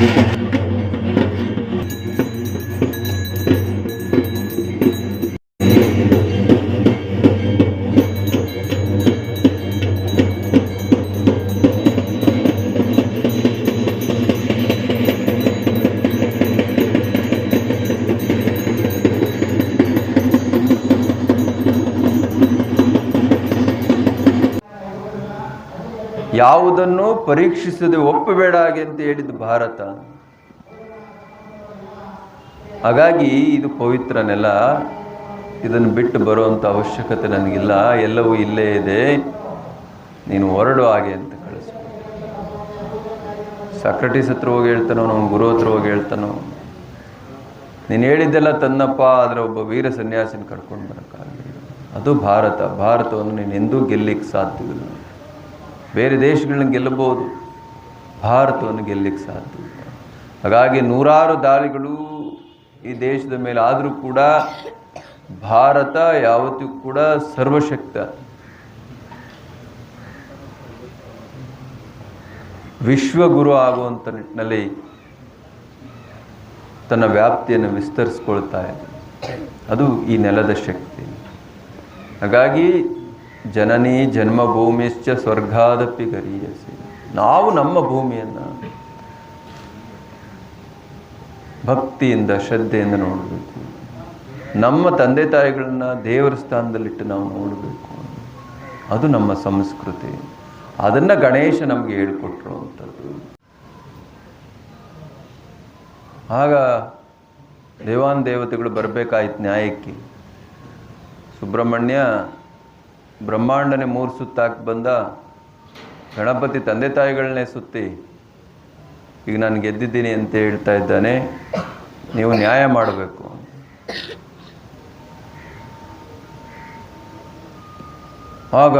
Дякую. ಯಾವುದನ್ನು ಪರೀಕ್ಷಿಸದೆ ಒಪ್ಪಬೇಡ ಹಾಗೆ ಅಂತ ಹೇಳಿದ್ದು ಭಾರತ. ಹಾಗಾಗಿ ಇದು ಪವಿತ್ರ ನೆಲ ಇದನ್ನು ಬಿಟ್ಟು ಬರುವಂಥ ಅವಶ್ಯಕತೆ ನನಗಿಲ್ಲ. ಎಲ್ಲವೂ ಇಲ್ಲೇ ಇದೆ. ನೀನು ಹೊರಡು ಹಾಗೆ ಅಂತ ಕಳಿಸ್ಬೋದು ಸಕ್ರಟೀಸ್ ಹತ್ರ ಹೋಗಿ ಹೇಳ್ತಾನೋ, ನಮ್ಮ ಗುರು ಹತ್ರ ಹೋಗಿ ಹೇಳ್ತಾನೋ. ನೀನು ಹೇಳಿದ್ದೆಲ್ಲ ತನ್ನಪ್ಪ, ಆದರೆ ಒಬ್ಬ ವೀರ ಸನ್ಯಾಸಿನ ಕರ್ಕೊಂಡು ಬರೋಕ್ಕಾಗಲಿಲ್ಲ. ಅದು ಭಾರತ. ಭಾರತವನ್ನು ನೀನು ಎಂದೂ ಗೆಲ್ಲಿಕ್ಕೆ ಸಾಧ್ಯವಿಲ್ಲ. ಬೇರೆ ದೇಶಗಳನ್ನ ಗೆಲ್ಲಬಹುದು. ಭಾರತವನ್ನು ಗೆಲ್ಲಕ್ಕೆ ಸಾಧ್ಯ ಹಾಗಾಗಿ ನೂರಾರು ದಾಳಿಗಳು ಈ ದೇಶದ ಮೇಲೆ ಆದರೂ ಕೂಡ ಭಾರತ ಯಾವತ್ತಿಗೂ ಕೂಡ ಸರ್ವಶಕ್ತ. ವಿಶ್ವಗುರು ಆಗುವಂಥ ನಿಟ್ಟಿನಲ್ಲಿ ತನ್ನ ವ್ಯಾಪ್ತಿಯನ್ನು ವಿಸ್ತರಿಸ್ಕೊಳ್ತಾ ಇದೆ. ಅದು ಈ ನೆಲದ ಶಕ್ತಿ. ಹಾಗಾಗಿ ಜನನಿ ಜನ್ಮಭೂಮಿಶ್ಚ ಸ್ವರ್ಗಾದಪ್ಪಿ ಗರೀಯಸಿ. ನಾವು ನಮ್ಮ ಭೂಮಿಯನ್ನು ಭಕ್ತಿಯಿಂದ, ಶ್ರದ್ಧೆಯಿಂದ ನೋಡಬೇಕು. ನಮ್ಮ ತಂದೆ ತಾಯಿಗಳನ್ನ ದೇವರ ಸ್ಥಾನದಲ್ಲಿಟ್ಟು ನಾವು ನೋಡಬೇಕು. ಅದು ನಮ್ಮ ಸಂಸ್ಕೃತಿ. ಅದನ್ನು ಗಣೇಶ ನಮಗೆ ಹೇಳ್ಕೊಟ್ಟಿರುವಂಥದ್ದು ಆಗ ದೇವಾನ್ ದೇವತೆಗಳು ಬರಬೇಕಾಯ್ತು ನ್ಯಾಯಕ್ಕೆ. ಸುಬ್ರಹ್ಮಣ್ಯ ಬ್ರಹ್ಮಾಂಡನೇ ಮೂರು ಸುತ್ತಾಕಿ ಬಂದ ಗಣಪತಿ ತಂದೆ ತಾಯಿಗಳನ್ನೇ ಸುತ್ತಿ, ಈಗ ನಾನು ಗೆದ್ದಿದ್ದೀನಿ ಅಂತ ಹೇಳ್ತಾ ಇದ್ದಾನೆ, ನೀವು ನ್ಯಾಯ ಮಾಡಬೇಕು. ಆಗ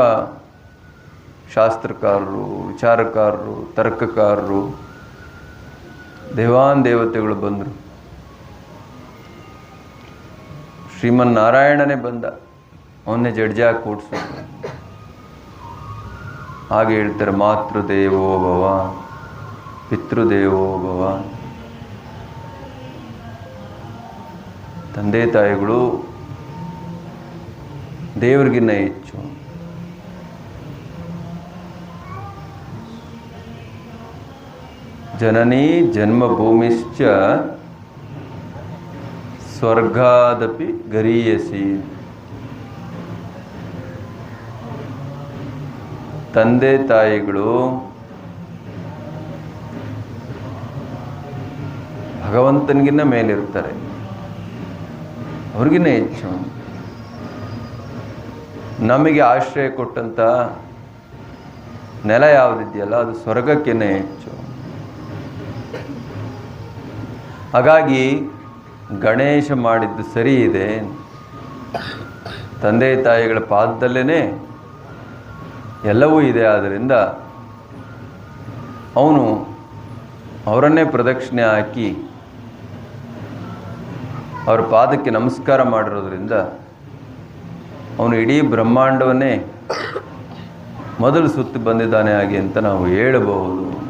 ಶಾಸ್ತ್ರಕಾರರು, ವಿಚಾರಕಾರರು, ತರ್ಕಕಾರರು, ದೇವಾನ್ ದೇವತೆಗಳು ಬಂದರು. ಶ್ರೀಮನ್ನಾರಾಯಣನೇ ಬಂದ, ಅವನ್ನೇ ಜಡ್ಜಾಗಿ ಕೂಡ್ಸಿದ್ರು. ಹಾಗೆ ಹೇಳ್ತಾರೆ ಮಾತೃದೇವೋ ಭವ ಪಿತೃದೇವೋ ಭವ. ತಂದೆ ತಾಯಿಗಳು ದೇವ್ರಿಗಿನ್ನ ಹೆಚ್ಚು. ಜನನೀ ಜನ್ಮಭೂಮಿಶ್ಚ ಸ್ವರ್ಗಾದಪಿ ಗರೀಯಸಿ. ತಂದೆ ತಾಯಿಗಳು ಭಗವಂತನಿಗಿನ್ನ ಮೇಲಿರ್ತಾರೆ ಅವ್ರಿಗಿನ್ನ ಹೆಚ್ಚು. ನಮಗೆ ಆಶ್ರಯ ಕೊಟ್ಟಂಥ ನೆಲ ಯಾವುದಿದೆಯಲ್ಲ, ಅದು ಸ್ವರ್ಗಕ್ಕಿನ್ನ ಹೆಚ್ಚು. ಹಾಗಾಗಿ ಗಣೇಶ ಮಾಡಿದ್ದು ಸರಿ ಇದೆ. ತಂದೆ ತಾಯಿಗಳ ಪಾದದಲ್ಲೇ ಎಲ್ಲವೂ ಇದೆ. ಆದ್ದರಿಂದ ಅವನು ಅವರನ್ನೇ ಪ್ರದಕ್ಷಿಣೆ ಹಾಕಿ ಅವರ ಪಾದಕ್ಕೆ ನಮಸ್ಕಾರ ಮಾಡಿರೋದ್ರಿಂದ ಅವನು ಇಡೀ ಬ್ರಹ್ಮಾಂಡವನ್ನೇ ಮೊದಲು ಸುತ್ತಿ ಬಂದಿದ್ದಾನೆ ಹಾಗೆ ಅಂತ ನಾವು ಹೇಳಬಹುದು.